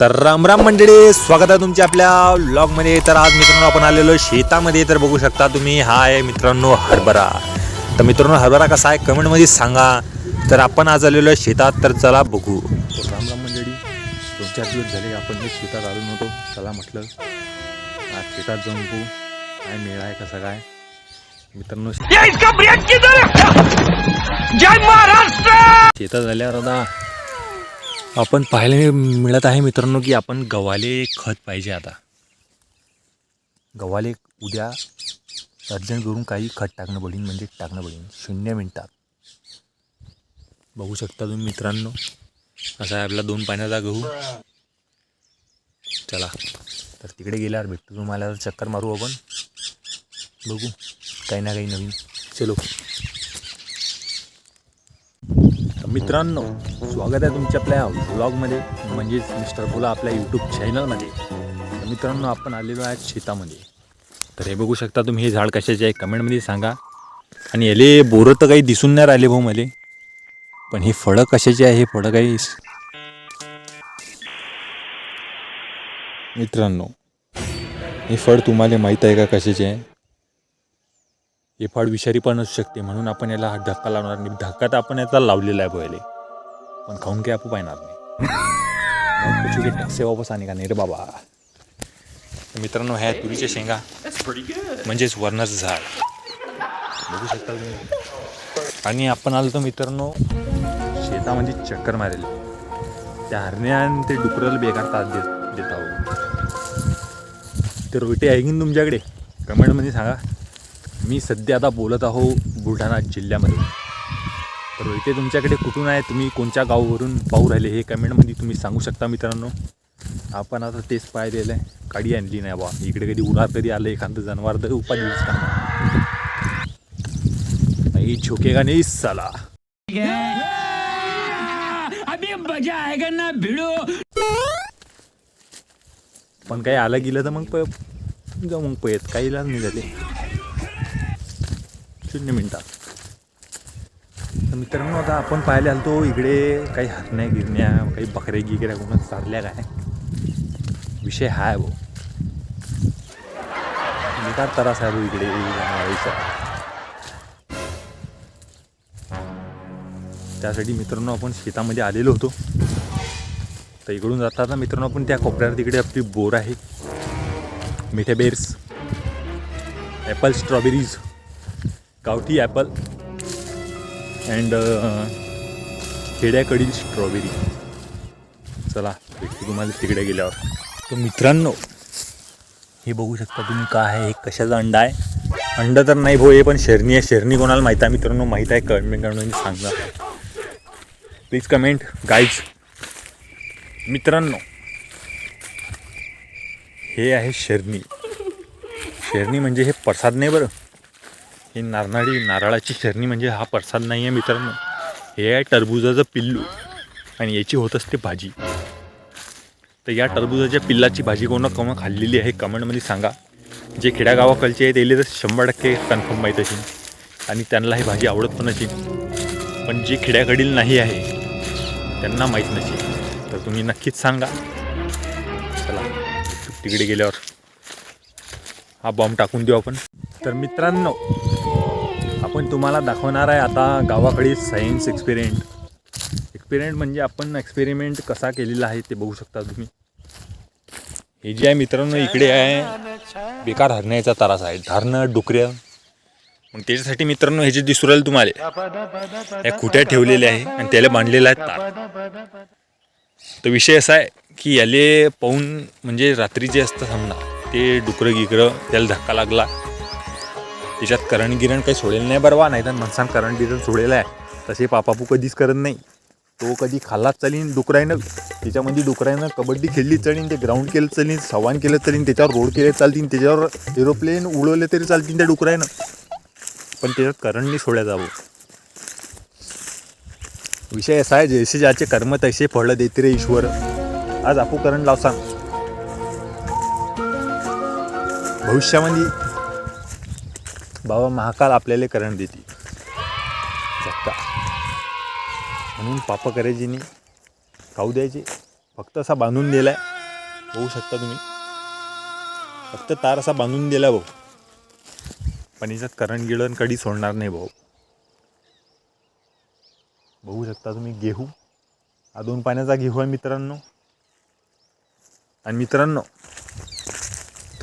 तर राम राम मंडळी स्वागत आहे तुमच्या आपल्या व्लॉगमध्ये तर आज मित्रांनो आपण आलेलो शेतामध्ये. तर बघू शकता तुम्ही हा आहे मित्रांनो हरभरा. तर मित्रांनो हरभरा कसा आहे कमेंटमध्ये सांगा. तर आपण आज आलेलो शेतात तर चला बघू. तर राम राम मंडळी दोन चार दिवस झाले आपण हे शेतात आलो नव्हतो. चला म्हटलं आज शेतात जाऊन बघू. काय मेळ आहे कसा काय? मित्रांनो शेतात झाल्यावर आता आपण पाहायला मिळत आहे मित्रांनो की आपण गव्हाले खत पाहिजे आता. गव्हाले उद्या अर्जंट करून काही खत टाकणं पडेल म्हणजे टाकणं पडेल शून्य मिनटात. बघू शकता तुम्ही मित्रांनो. असा आहे आपला दोन पाण्याचा गहू. चला. तर तिकडे गेल्यावर भेटतो तुम्हाला. चक्कर मारू आपण. बघू. काही ना काही नवीन. चलो. मित्रांनो स्वागत आहे तुमच्या आपल्या व्लॉगमध्ये म्हणजेच मिस्टर बोला आपल्या यूट्यूब चॅनलमध्ये तर मित्रांनो आपण आलेलो आहे शेतामध्ये. तर हे बघू शकता तुम्ही हे झाड कशाचे आहे कमेंटमध्ये सांगा. आणि याले बोरं तर काही दिसून नाही राहिले भाऊ मले. पण हे फळं कशाचे आहे हे फळं काही मित्रांनो हे फळ तुम्हाला माहीत आहे का कशाचे आहे? हे फळ विषारी पण असू शकते. म्हणून आपण याला धक्का लावणार नाही. धक्का तर आपण याचा लावलेला आहे पहिले. पण खाऊन काही आपण पाहणार नाही. टक्से वापस आणि का नाही रे बाबा? मित्रांनो ह्या तुरीच्या शेंगा म्हणजेच वरणाचं झाड. बघू शकता तुम्ही. आणि आपण आलो तर मित्रांनो शेतामध्ये चक्कर मारेल. त्या हरण्या आणि ते डुकराला बेकार तास देत देत आहोत. ते रोटी आहे की तुमच्याकडे कमेंटमध्ये सांगा. मी सध्या आता बोलत आहो बुलढाणा जिल्ह्यामध्ये. तर इथे तुमच्याकडे कुठून आहे? तुम्ही कोणत्या गावावरून पाहू राहिले हे कमेंटमध्ये तुम्ही सांगू शकता मित्रांनो. आपण आता तेच पाहिलेलं आहे. काडी आणली नाही बा इकडे कधी उन्हात कधी आलं एखादं जनावर तर उपाय नाही झोकेगा नाही साला पण काही आलं गेलं तर मग प जाऊ मग पयत काही इलाज नाही झाले. शून्य मिनटात. तर मित्रांनो आता आपण पाहायला आलतो इकडे काही हरण्या गिरण्या काही बकऱ्या गिकऱ्या कोणा चालल्या काय? विषय हा आहे भाऊ. बेकार त्रास आहे भाऊ इकडे त्यासाठी मित्रांनो आपण शेतामध्ये आलेलो होतो. तर इकडून जाताना मित्रांनो आपण त्या कोपऱ्यावर तिकडे आपली बोर आहे. मिठे बेर्स ॲपल स्ट्रॉबेरीज. गावठी ॲपल अँड खेड्याकडील स्ट्रॉबेरी. चला भेटतो तुम्हाला तिकडे गेल्यावर. तर मित्रांनो हे बघू शकता तुम्ही काय आहे हे कशाचा अंडा आहे? अंड तर नाही भाऊ हे पण शेरणी आहे. शेरणी कोणाला माहीत आहे? मित्रांनो माहीत आहे कमेंट करून सांगा. प्लीज कमेंट गाईज मित्रांनो हे आहे शेरणी. शेरणी म्हणजे हे प्रसाद नाही बरं. ही नारनाळी नारळाची शेरणी म्हणजे हा प्रसाद नाही आहे मित्रांनो. हे आहे टरबुजाचं पिल्लू आणि याची होत असते भाजी. तर या टरबुजाच्या पिल्लाची भाजी कोणा कोणा खाल्लेली आहे कमेंटमध्ये सांगा. जे खेड्यागावाकडचे आहेत त्याला तर शंभर टक्के कन्फर्म माहीत असेल. आणि त्यांना ही भाजी आवडत पण असेल. पण जे खेड्याकडील नाही आहे त्यांना माहीत नसेल. तर तुम्ही नक्कीच सांगा. चला तिकडे गेल्यावर हा बॉम्ब टाकून देऊ आपण. तर मित्रांनो आपण तुम्हाला दाखवणार आहे आता गावाकडे सायन्स एक्सपेरिमेंट एक्सपेरिमेंट म्हणजे आपण एक्सपेरिमेंट कसा केलेला आहे ते बघू शकता तुम्ही. हे जे आहे मित्रांनो इकडे आहे. बेकार हरण्याचा तरास आहे धारणं डुकऱ्या मग त्याच्यासाठी मित्रांनो हे जे दिसू राहील तुम्हाला या खुट्या ठेवलेल्या आहे आणि त्याला बांधलेला आहे तार. तर विषय असा आहे की याले पाहून म्हणजे रात्री जे असतं समजा ते डुकरं गिकरं त्याला धक्का लागला. त्याच्यात करण गिरण काही सोडेल नाही बरं वा नाही तर माणसानं करंट गिरण सोडेलं आहे. तसे पापापू कधीच करत नाही. तो कधी खाल्लाच चालीन डुकरायनं त्याच्यामध्ये डुकरायनं कबड्डी खेळली चालीन ते ग्राउंड केलं चालीन सवान केलं चालीन त्याच्यावर रोड केले चालतील त्याच्यावर एरोप्लेन उडवले तरी चालतील त्या डुकरायनं. पण त्याच्यात करंट नाही सोडल्या जावं. विषय असा आहे जैसे ज्याचे कर्म तैसे फळं देते रे ईश्वर. आज आपू करंट लावसान. भविष्यामध्ये बाबा महाकाल आपल्याला करंट देते. झटका म्हणून पाप करायची नाही. खाऊ द्यायचे. फक्त असा बांधून दिला आहे बघू शकता तुम्ही. फक्त तार असा बांधून दिला भाऊ. पण याच्यात करंट गिळण कधी सोडणार नाही भाऊ. बघू शकता तुम्ही. गेहू. हा दोन पाण्याचा गेहू आहे मित्रांनो. आणि मित्रांनो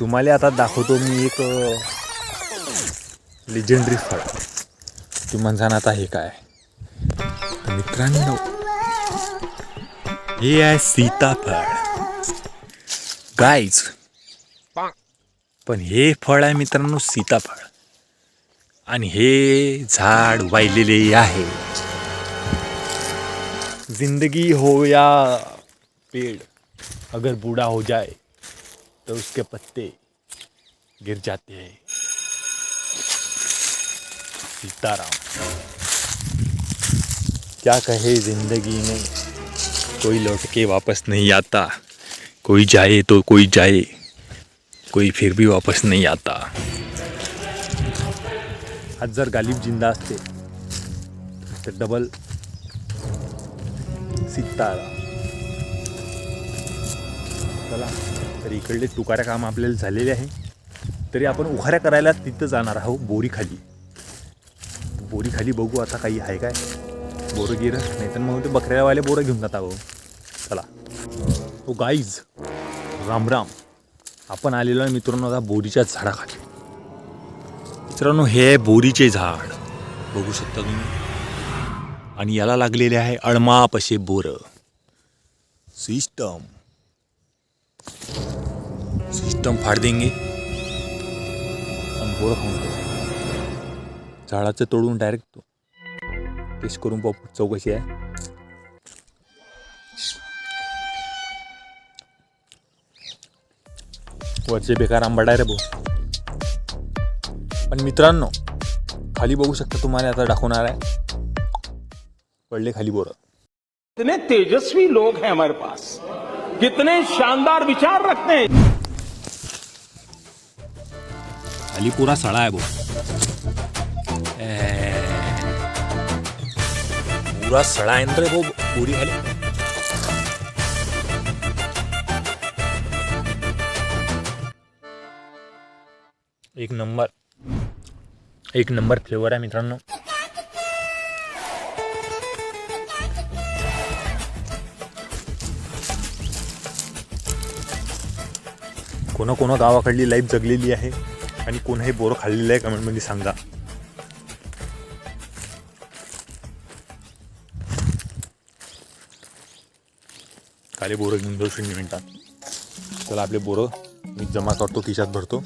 तुम्हाला आता दाखवतो मी एक लेजेंडरी फळ तुम्ही म्हणसान आता हे काय? तर मित्रांनो हे आहे सीताफळ. गाईज पण हे फळ आहे मित्रांनो सीताफळ. आणि हे झाड वाहिलेले आहे. जिंदगी हो या पेड़. अगर बूढ़ा हो जाए तो उसके पत्ते गिर जाते हैं. सीताराम। क्या कहे जिंदगी में? कोई लौट के वापस नहीं आता। कोई जाए तो कोई जाए। कोई फिर भी वापस नहीं आता। आज जर गालिब जिंदा असते तर डबल सीताराम। चला तर इकडले तुकाऱ्या काम आपल्याला झालेले आहे. तरी आपण उखाऱ्या करायला तिथं जाणार आहोत बोरीखाली. बोरीखाली बघू आता काही आहे काय. बोरं गिरं नाही तर मग ते बकऱ्यावाले बोरं घेऊन जाता भाऊ. चला. हो गाईज राम राम. आपण आलेलो आहे मित्रांनो आता बोरीच्या झाडाखाली. मित्रांनो हे आहे बोरीचे झाड. बघू शकता तुम्ही. आणि याला लागलेले आहे अळमाप असे बोरं. सिस्टम. सिस्टम फाड देंगे. आणि बोरं खाऊन झाडाचं तोडून डायरेक्ट तो. टेस्ट करून पाहू चौकशी आहे. वरचे बेकार आंबाडा रे भाऊ. पण मित्रांनो खाली बघू शकता तुम्हाला आता दाखवणार आहे. पडले खाली बोरं. कितने तेजस्वी लोग हैं हमारे पास। कितने शानदार विचार रखते हैं। खाली पुरा सळा आहे भाऊ. पुरा सळा आहे ना रे भाऊ पुरी खाली एक नंबर. एक नंबर फ्लेवर आहे मित्रांनो. कोणा कोणा गावाकडली लाईफ जगलेली आहे आणि कोणाही बोरं खाल्लेलं आहे कमेंटमध्ये सांगा. खाली बोरं घेऊन जाऊ शून्य मिनटात. चला आपले बोरं मी जमा करतो खिशात भरतो.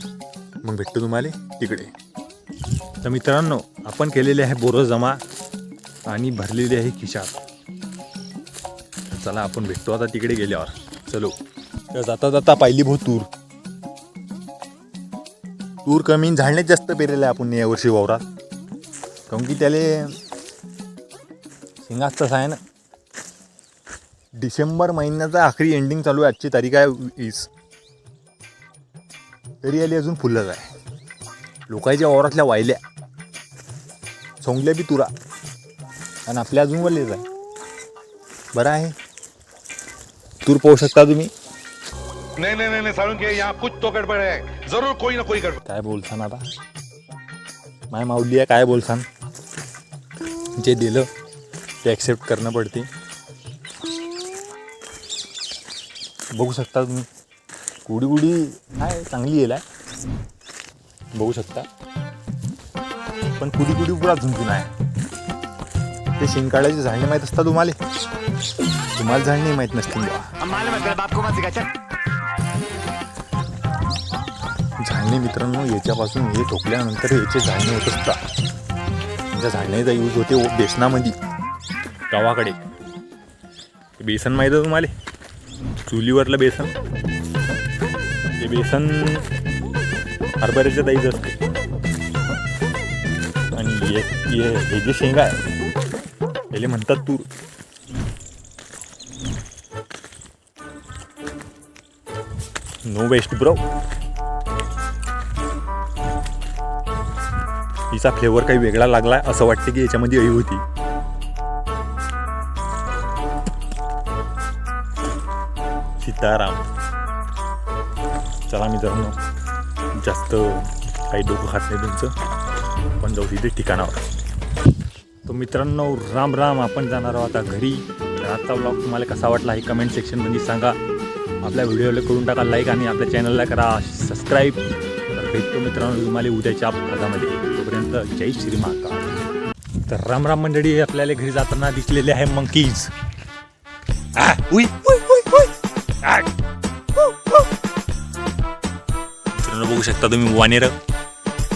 मग भेटतो तुम्हाला तिकडे. तर मित्रांनो आपण केलेले आहे बोरं जमा आणि भरलेले आहे खिशात. चला आपण भेटतो आता तिकडे गेल्यावर. चलो. तर जाता जाता पाहिली भाऊ तूर. तूर कमी झाडणेच जास्त पेरेलं आहे आपण यावर्षी वावरात. काऊन की त्याले शेंगाच तसा आहे ना डिसेंबर महिन्याचा आखरी एंडिंग चालू आहे आजची तारीख आहे वीस. तरी आली अजून फुलच आहे. लोकांच्या वावरातल्या वायल्या सोंगल्या बी तुरा. आणि आपल्या अजून वरलेच आहे. बरं आहे? तूर पाहू शकता तुम्ही? नहीं नहीं नहीं नहीं सारुण के यहाँ कुछ तो गड़बड़ है जरूर कोई ना कोई गड़बड़. काय बोलसान आता? माय माऊली आहे काय बोलसान? जे दिलं ते ॲक्सेप्ट करणं पडते. बघू शकता तुम्ही. कुडी कुडी आहे चांगली येईल आहे बघू शकता. पण कुडी कुडी पुरा झुंजून आहे. ते शिंकाळ्याची झाडणे माहीत असतात तुम्हाला? तुम्हाला झाडणे माहीत नसतील झाडणी झाडणे मित्रांनो याच्यापासून हे ठोकल्यानंतर याचे झाडणे होत असतात. त्या झाडण्याचा यूज होते बेसनामध्ये. गावाकडे. बेसन माहीत आहे तुम्हाला? चुलीवरलं बेसन. ते बेसन हरभऱ्याच्या दाईच असते. आणि हे हे- जे शेंगा आहे त्याले म्हणतात तूर. नो वेस्ट ब्रो हिचा फ्लेवर काही वेगळा लागला असं वाटते की याच्यामध्ये अळी होती. सीताराम चला मित्रांनो जास्त काही डोकं खात नाही तुमचं पण जाऊ तिथे ठिकाणावर तर मित्रांनो राम राम आपण जाणार आहोत आता घरी तर आजचा ब्लॉग तुम्हाला कसा वाटला हे कमेंट सेक्शनमध्ये सांगा आपल्या व्हिडिओला करून टाका लाईक आणि आपल्या चॅनलला करा सबस्क्राईब तर भेटतो मित्रांनो तुम्हाला उद्याच्या भागामध्ये तोपर्यंत जय श्री महाकाल तर राम राम मंडळी आपल्याला घरी जाताना दिसलेले आहे मंकीज उई उई उई मित्रांनो बघू शकता तुम्ही वानेर.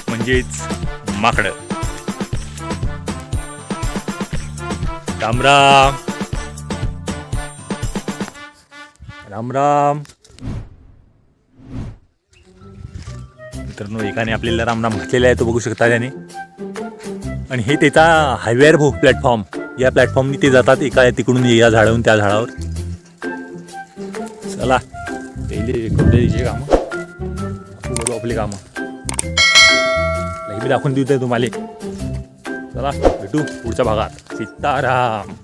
म्हणजेच माकड. राम राम. राम राम. मित्रांनो एकाने आपल्याला राम राम म्हटलेला आहे तो बघू शकता त्याने. आणि हे त्याचा हायवेअर भाऊ प्लॅटफॉर्म या प्लॅटफॉर्मनी ते जातात एका तिकडून या झाडावरून त्या झाडावर. चला. पहिले कोणत्या कामं. आपण बघू आपली कामं. लाईव्ह दाखवून देऊ तुम्हाला. चला भेटू पुढच्या भागात. सीताराम.